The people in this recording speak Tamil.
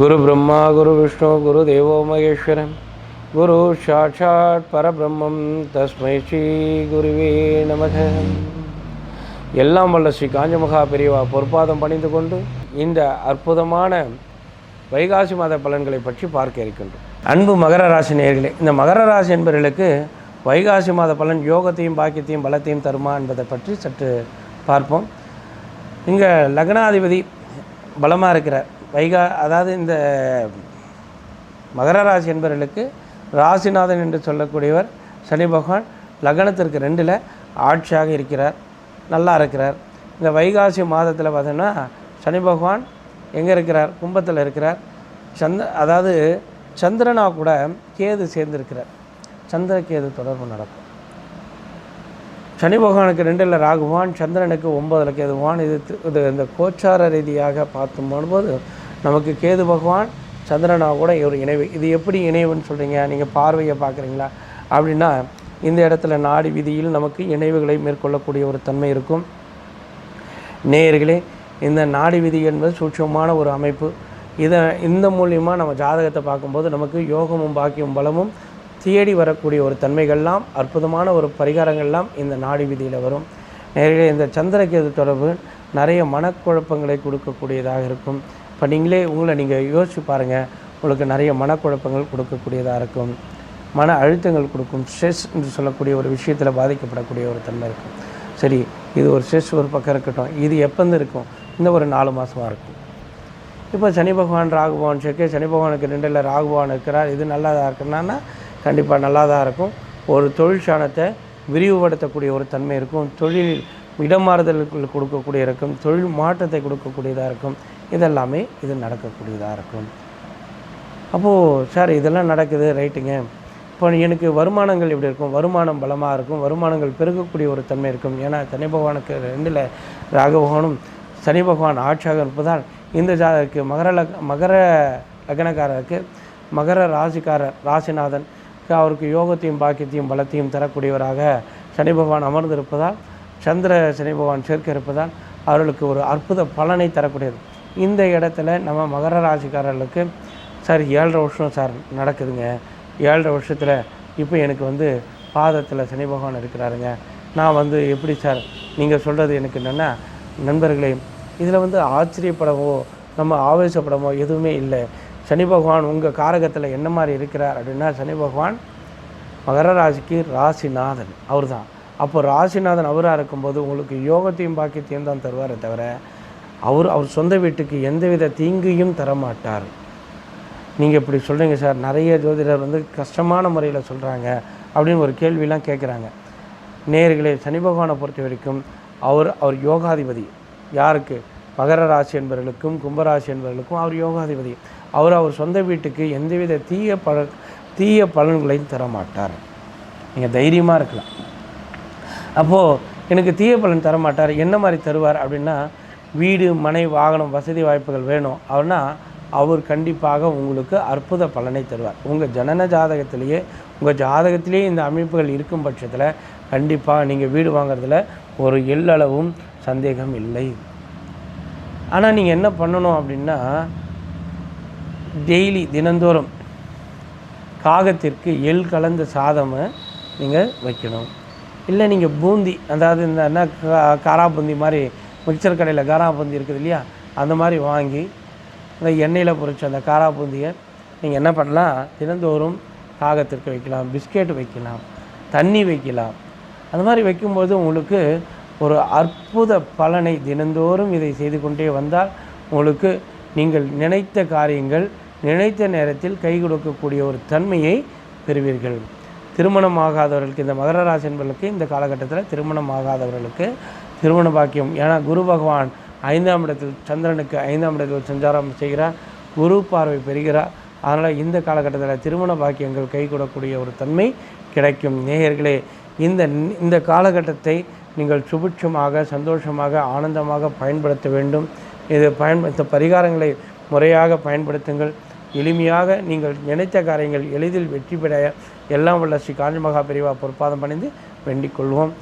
குரு பிரம்மா குரு விஷ்ணு குரு தேவோ மகேஸ்வரன். குரு சாட்சாத் பரபிரம்மம். தஸ்மை ஸ்ரீ குருவே நமக. எல்லாம் வல்ல ஸ்ரீ காஞ்சமகா பெரியவா பொற்பாதம் பணிந்து கொண்டு இந்த அற்புதமான வைகாசி மாத பலன்களை பற்றி பார்க்க இருக்கின்றோம். அன்பு மகர ராசி நேர்களே இந்த மகர ராசி என்பவர்களுக்கு வைகாசி மாத பலன் யோகத்தையும் பாக்கியத்தையும் பலத்தையும் தருமா என்பதை பற்றி சற்று பார்ப்போம். இங்கே லக்னாதிபதி பலமாக இருக்கிறார். வைகா அதாவது இந்த மகர ராசி என்பவர்களுக்கு ராசிநாதன் என்று சொல்லக்கூடியவர் சனி பகவான் லக்னத்திற்கு ரெண்டில் ஆட்சியாக இருக்கிறார் நல்லா இருக்கிறார். இந்த வைகாசி மாதத்தில் பார்த்தோன்னா சனி பகவான் எங்கே இருக்கிறார்? கும்பத்தில் இருக்கிறார். சந்த அதாவது சந்திரனா கூட கேது சேர்ந்திருக்கிறார். சந்திர கேது தொடர்பு நடக்கும். சனி பகவானுக்கு ரெண்டில் ராகுவான் சந்திரனுக்கு ஒன்பதில் கேதுவான். இது இது இந்த கோச்சார ரீதியாக பார்க்கும்போது நமக்கு கேது பகவான் சந்திரனாக கூட ஒரு இணைவு. இது எப்படி இணைவுன்னு சொல்கிறீங்க நீங்கள் பார்வையை பார்க்குறீங்களா? அப்படின்னா இந்த இடத்துல நாடி விதியில் நமக்கு இணைவுகளை மேற்கொள்ளக்கூடிய ஒரு தன்மை இருக்கும். நேயர்களே இந்த நாடி விதி என்பது சூட்சமான ஒரு அமைப்பு. இதை இந்த மூலியமாக நம்ம ஜாதகத்தை பார்க்கும்போது நமக்கு யோகமும் பாக்கியம் பலமும் தேடி வரக்கூடிய ஒரு தன்மைகள்லாம் அற்புதமான ஒரு பரிகாரங்கள்லாம் இந்த நாடி விதியில் வரும். நேர்களே இந்த சந்திரகேது தொடர்பு நிறைய மனக்குழப்பங்களை கொடுக்கக்கூடியதாக இருக்கும். இப்போ நீங்களே உங்களை நீங்கள் யோசிச்சு பாருங்கள் உங்களுக்கு நிறைய மனக்குழப்பங்கள் கொடுக்கக்கூடியதாக இருக்கும். மன அழுத்தங்கள் கொடுக்கும். ஸ்ட்ரெஸ் என்று சொல்லக்கூடிய ஒரு விஷயத்தில் பாதிக்கப்படக்கூடிய ஒரு தன்மை இருக்கும். சரி இது ஒரு ஸ்ட்ரெஸ் ஒரு பக்கம் இருக்கட்டும். இது எப்போந்து இருக்கும்? இந்த ஒரு நாலு மாதமாக இருக்கும். இப்போ சனி பகவான் ராகுபவான் சேர்க்கை சனி பகவானுக்கு ரெண்டில் ராகுபவான் இருக்கிறார். இது நல்லா தான் இருக்குன்னா கண்டிப்பாக நல்லா தான் இருக்கும். ஒரு தொழிற்சாணத்தை விரிவுபடுத்தக்கூடிய ஒரு தன்மை இருக்கும். தொழில் இடமாறுதலுக்கு கொடுக்கக்கூடிய இருக்கும். தொழில் மாற்றத்தை கொடுக்கக்கூடியதாக இருக்கும். இதெல்லாமே இது நடக்கக்கூடியதாக இருக்கும். அப்போது சார் இதெல்லாம் நடக்குது ரைட்டுங்க. இப்போ எனக்கு வருமானங்கள் எப்படி இருக்கும்? வருமானம் பலமாக இருக்கும். வருமானங்கள் பெருகக்கூடிய ஒரு தன்மை இருக்கும். ஏன்னா சனி பகவானுக்கு ரெண்டில் ராகபகவானும் சனி பகவான் ஆட்சியாக இருப்பதால் இந்த ஜாதகருக்கு மகர லக் மகர லக்னக்காரருக்கு மகர ராசிக்காரர் ராசிநாதன் அவருக்கு யோகத்தையும் பாக்கியத்தையும் பலத்தையும் தரக்கூடியவராக சனி பகவான் அமர்ந்திருப்பதால் சந்திர சனி பகவான் சேர்க்க இருப்பதால் அவர்களுக்கு ஒரு அற்புத பலனை தரக்கூடியது. இந்த இடத்துல நம்ம மகர ராசிக்காரர்களுக்கு சார் ஏழரை வருஷம் சார் நடக்குதுங்க. ஏழரை வருஷத்தில் இப்போ எனக்கு வந்து பாதத்தில் சனி பகவான் இருக்கிறாருங்க. நான் வந்து எப்படி சார் நீங்கள் சொல்கிறது எனக்கு என்னென்னா நண்பர்களே இதில் வந்து ஆச்சரியப்படவோ நம்ம ஆவேசப்படவோ எதுவுமே இல்லை. சனி பகவான் உங்கள் காரகத்தில் என்ன மாதிரி இருக்கிறார் அப்படின்னா சனி பகவான் மகர ராசிக்கு ராசிநாதன். அவர் தான் அப்போ ராசிநாதன் அவராக இருக்கும்போது உங்களுக்கு யோகத்தையும் பாக்கியத்தையும் தான் தருவாரே தவிர அவர் அவர் சொந்த வீட்டுக்கு எந்தவித தீங்கையும் தரமாட்டார். நீங்கள் இப்படி சொல்கிறீங்க சார். நிறைய ஜோதிடர் வந்து கஷ்டமான முறையில் சொல்கிறாங்க அப்படின்னு ஒரு கேள்வியெலாம் கேட்குறாங்க நேர்களே சனி பகவானை பொறுத்த வரைக்கும் அவர் அவர் யோகாதிபதி. யாருக்கு? மகர ராசி என்பவர்களுக்கும் கும்பராசி என்பவர்களுக்கும் அவர் யோகாதிபதி. அவர் அவர் சொந்த வீட்டுக்கு எந்தவித தீய பழ தீய பலன்களையும் தரமாட்டார். நீங்கள் தைரியமாக இருக்கலாம். அப்போது எனக்கு தீய பலன் தரமாட்டார். என்ன மாதிரி தருவார் அப்படின்னா வீடு மனை வாகனம் வசதி வாய்ப்புகள் வேணும் அப்படின்னா அவர் கண்டிப்பாக உங்களுக்கு அற்புத பலனை தருவார். உங்கள் ஜனன ஜாதகத்திலேயே உங்கள் ஜாதகத்திலேயே இந்த அமைப்புகள் இருக்கும் பட்சத்தில் கண்டிப்பாக நீங்கள் வீடு வாங்குறதுல ஒரு எள்ளளவும் சந்தேகம் இல்லை. ஆனால் நீங்கள் என்ன பண்ணணும் அப்படின்னா டெய்லி தினந்தோறும் காகத்திற்கு எள் கலந்த சாதமை நீங்கள் வைக்கணும். இல்லை நீங்கள் பூந்தி அதாவது இந்த என்ன கா- காரா பூந்தி மாதிரி மிக்சர் கடையில் காரா பூந்தி இருக்குது இல்லையா? அந்த மாதிரி வாங்கி அந்த எண்ணெயில் பொரிச்ச அந்த காரா பூந்தியை நீங்கள் என்ன பண்ணலாம்? தினந்தோறும் காகத்திற்கு வைக்கலாம் பிஸ்கெட் வைக்கலாம் தண்ணி வைக்கலாம். அந்த மாதிரி வைக்கும்போது உங்களுக்கு ஒரு அற்புத பலனை தினந்தோறும் இதை செய்து கொண்டே வந்தால் உங்களுக்கு நீங்கள் நினைத்த காரியங்கள் நினைத்த நேரத்தில் கை கொடுக்கக்கூடிய ஒரு தன்மையை பெறுவீர்கள். திருமணம் ஆகாதவர்களுக்கு இந்த மகர ராசி என்பவர்களுக்கு இந்த காலகட்டத்தில் திருமணம் ஆகாதவர்களுக்கு திருமண பாக்கியம். ஏன்னா குரு பகவான் ஐந்தாம் இடத்தில் சந்திரனுக்கு ஐந்தாம் இடத்தில் சஞ்சாரம் செய்கிறார். குரு பார்வை பெறுகிறார். அதனால் இந்த காலகட்டத்தில் திருமண பாக்கியங்கள் கை கொடுக்கக்கூடிய ஒரு தன்மை கிடைக்கும். நேயர்களே இந்த இந்த காலகட்டத்தை நீங்கள் சுபிட்சமாக சந்தோஷமாக ஆனந்தமாக பயன்படுத்த வேண்டும். இது பயன்படுத்த பரிகாரங்களை முறையாக பயன்படுத்துங்கள். எளிமையாக நீங்கள் நினைத்த காரியங்கள் எளிதில் வெற்றி பெற எல்லாம் உள்ள ஸ்ரீ காஞ்சி மகா பெரிவா பொற்பாதம் பணிந்து வேண்டிக் கொள்வோம்.